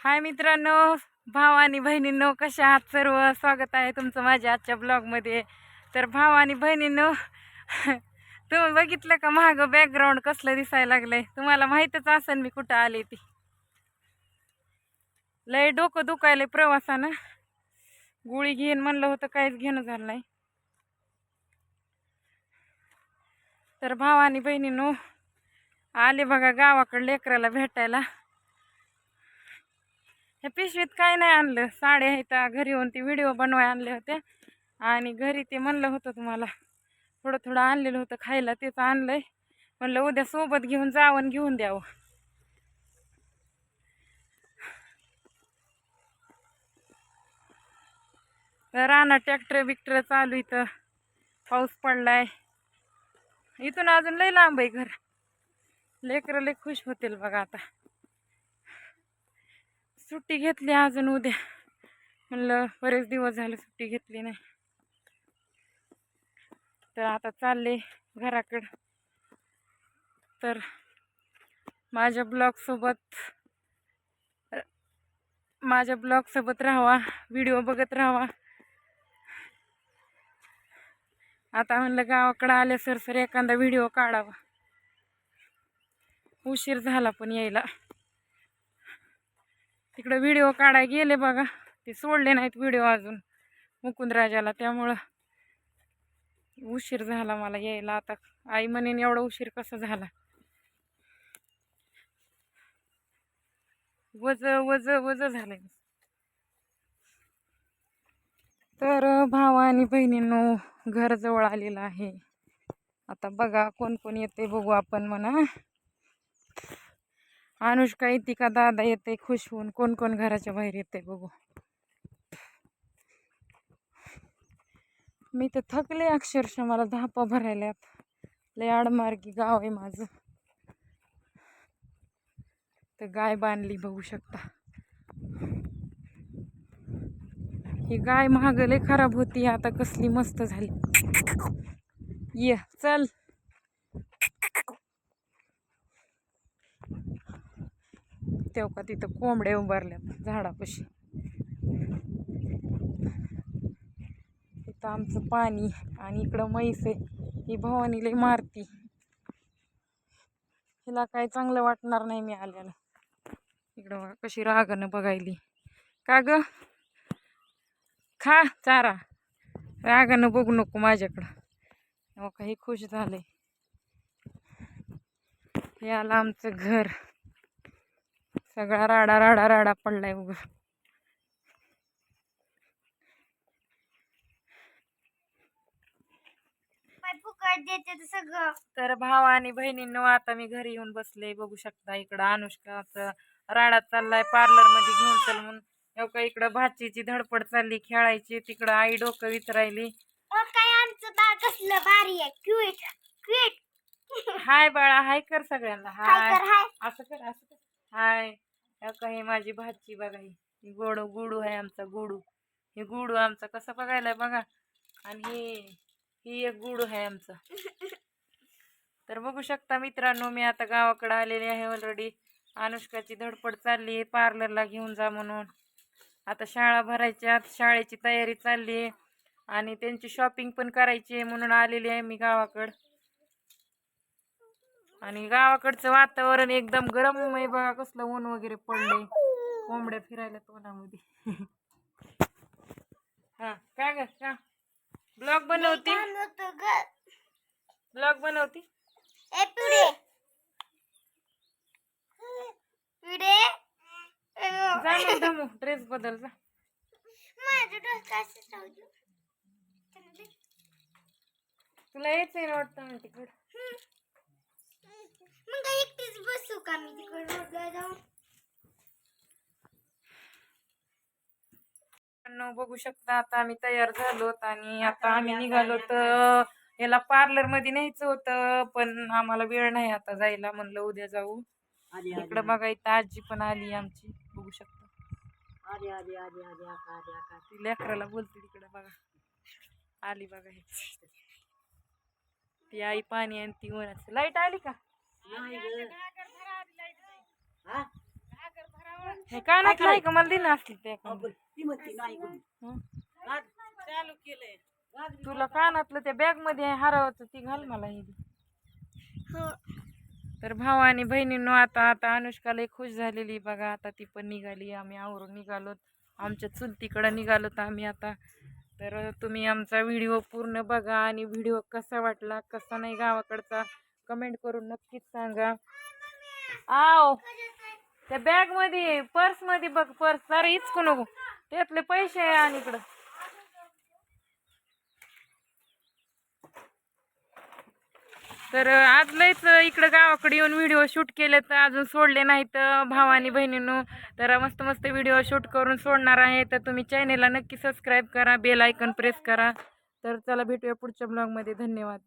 हाय मित्रांनो भाव आणि बहिणींनो कशा आहात सर्व? स्वागत आहे तुमचं माझ्या आजच्या ब्लॉगमध्ये तर भाव आणि बहिणींनो तुम्ही बघितलं का महाग बॅकग्राऊंड कसलं दिसायला लागलंय? तुम्हाला माहीतच असेल मी कुठं आले ती. लय डोकं दुखायलंय प्रवासानं. गोळी घेईन म्हणलं होतं काहीच घेणं झालं नाही. तर भाव आणि बहिणींनो आले बघा गावाकडं लेकराला भेटायला. ह्या पिशवीत काय नाही आणलं. साड्या आहेत घरी येऊन ती व्हिडिओ बनवाय आणले होते आणि घरी ते म्हणलं होतं तुम्हाला थोडं थोडं आणलेलं होतं खायला तेच आणलंय. म्हणलं उद्या सोबत घेऊन जावं आणि घेऊन द्यावं. तर राणा ट्रॅक्टर बिक्टर चालू इथं. पाऊस पडलाय. इथून अजून लई लांब आहे घर. लेकरं लई खुश होतील बघा आता. सुट्टी घेतली अजून उद्या. म्हणलं बरेच दिवस झाले सुट्टी घेतली नाही. तर आता चालले घराकडं. तर माझ्या ब्लॉगसोबत माझ्या ब्लॉगसोबत राहावा व्हिडिओ बघत राहावा. आता म्हणलं गावाकडं आले सर सर एखादा व्हिडिओ काढावा. उशीर झाला पण यायला. तिकडं व्हिडिओ काढाय गेले बघा. ते सोडले नाहीत व्हिडिओ अजून मुकुंदराजाला. त्यामुळं उशीर झाला मला यायला. आता आई म्हणेन एवढा उशीर कसा झाला? वज वज वज झालंय तर भावा आणि बहिणींनो घर जवळ आलेलं आहे. आता बघा कोण कोण येते बघू आपण म्हणा. अनुष्का येते का? दादा येते खुश होऊन. कोण कोण घराच्या बाहेर येते बघू. मी तर थकले अक्षरशः मला धापा भरायल्यात. लय आडमार्गी गाव आहे माझं. तर गाय बांधली बघू शकता. ही गाय महाग लय खराब होती आता कसली मस्त झाली. ये चल. तेव्हा हो का तिथं? कोंबड्या उभारल्यात झाडापाशी. इथं आमचं पाणी आणि इकडं म्हैस आहे. ही भवानी लय मारती. हिला काय चांगलं वाटणार नाही मी आल्याला. इकडं कशी रागानं बघायली. का ग? खा चारा. रागानं बघू नको माझ्याकडं. हो काही खुश झाले हे आलं आमचं घर. सगळा राडा राडा राडा पडलाय उग. तर सगळं. तर भाव आणि बहिणींनो आता मी घरी येऊन बसले. बघू शकता इकडं अनुष्काचं राडा चाललाय पार्लरमध्ये घेऊन चल म्हणून. का इकडं भाचीची धडपड चालली खेळायची. तिकडं आई डोकं क्यूट हाय बाळा हाय कर सगळ्यांना. हाय. असं कर असं कर. हाय. हो का ही माझी भाची बघा ही. ही गोडू गुडू आहे आमचा गुडू. हे गुडू आमचा कसं बघायला बघा. आणि ही ही एक गुडू आहे आमचा. तर बघू शकता मित्रांनो मी आता गावाकडे आलेले आहे ऑलरेडी अनुष्काची धडपड चालली आहे पार्लरला घेऊन जा म्हणून. आता शाळा भरायच्या शाळेची तयारी चालली आहे. आणि त्यांची शॉपिंग पण करायची आहे म्हणून आलेली आहे मी गावाकडं. आणि गावाकडचं वातावरण एकदम गरम आहे बघा कसलं ऊन वगैरे पडलंय. कोंबड्या फिरायला तोंडामध्ये. हा काय ग का ब्लॉग बनवती? ब्लॉग बनवती? जा मग ड्रेस बदल जा. तुला यायचंय ना वाटतं तिकडं? मग एकटीच बसू का मी तिकडे रोडला जाऊन? बघू शकता आता आम्ही तयार झालोत आणि आता आम्ही निघालो तर याला पार्लरमध्ये न्यायचं होतं पण आम्हाला वेळ नाही आता जायला म्हणलं उद्या जाऊ. इकडं बघा इथं आजी पण आली आमची बघू शकता. ती लेकराला बोलते तिकडे बघा. आली बघा हे. ती आई पाणी आणि ती उन्हाची लाइट आली का? हे? नाही का मला दिलं असतील ते ती म्हणते नाही कोणी. हं? घाल. चालू केलंय. घाल. तुला कानातलं त्या बॅगमध्ये आहे हरवाचं ती घाल मला हे हो. तर भाऊ आणि बहिणींनो आता आता अनुष्काला खुश झालेली बघा. आता ती पण निघाली आम्ही आवरून निघालोत आमच्या चुलतीकडं निघालोत आम्ही आता. तर तुम्ही आमचा व्हिडिओ पूर्ण बघा आणि व्हिडिओ कसा वाटला कसा नाही गावाकडचा कमेंट करून नक्कीच सांगा. आव त्या बॅगमध्ये पर्समध्ये बघ पर्स सारे इचकू नको. त्यातले पैसे आहे आणि इकडं. तर आज लयच इकडं गावाकडे येऊन व्हिडिओ शूट केले तर अजून सोडले नाहीत भावानी आणि तर मस्त मस्त व्हिडिओ शूट करून सोडणार आहे. तर तुम्ही चॅनेलला नक्की सबस्क्राईब करा बेल आयकन प्रेस करा. तर चला भेटूया पुढच्या ब्लॉगमध्ये धन्यवाद.